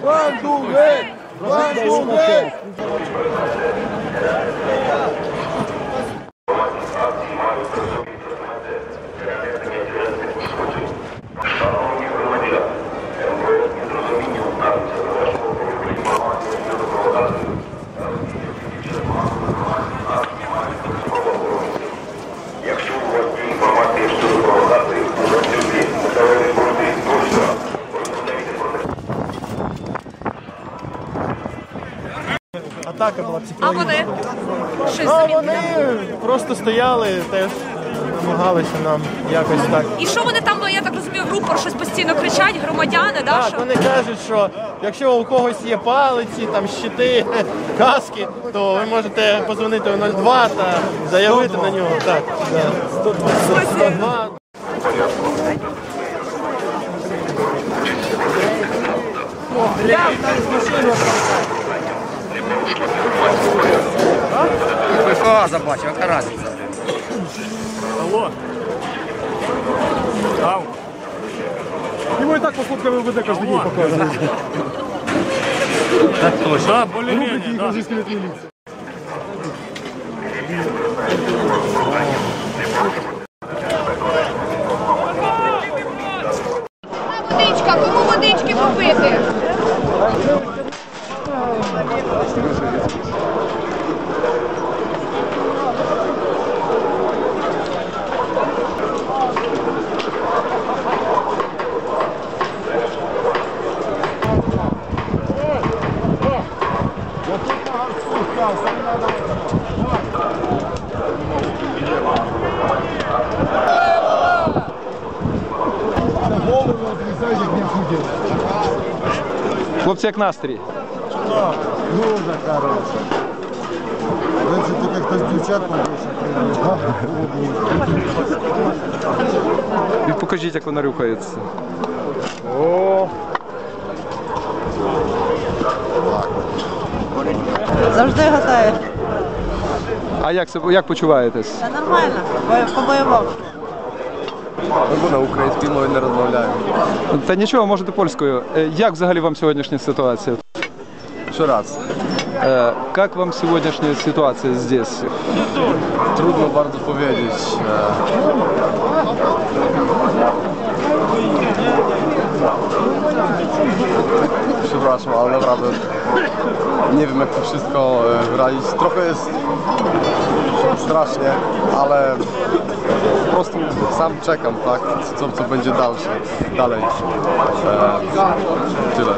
Quando vem, quando vem. Атака була А вони? Щось А вони просто стояли, теж намагалися нам якось так. І що вони там, я так розумію, в рупор щось постійно кричать, громадяни, да? Так, що? вони кажуть, що якщо у когось є палиці, там щити, каски, то ви можете позвонити у 02 та заявити на нього. Так, да. 102. ПФА забачив, яка разниця? Алло. Ау. Йому і так по фотками веде кожен день показує. Так точно. Да, более-менее, да. Хлопці, як настрій? Дуже хороше. С девчатком больше приезжал. І покажіть, як вона рухається. Завжди готові. А як, себе- як почуваєтесь? Та нормально, по-бойовому. на українській мові не розмовляю. Та нічого, можете польською. Е, Як взагалі вам сьогоднішня ситуація? Що раз? Е, Як вам сьогоднішня ситуація здесь? Трудно bardzo powiedzieć. Все Przepraszam, ale naprawdę jak to wszystko e, wyrazić. Trochę jest strasznie, ale po prostu sam czekam, tak, co, co będzie dalsze, dalej. E, tyle.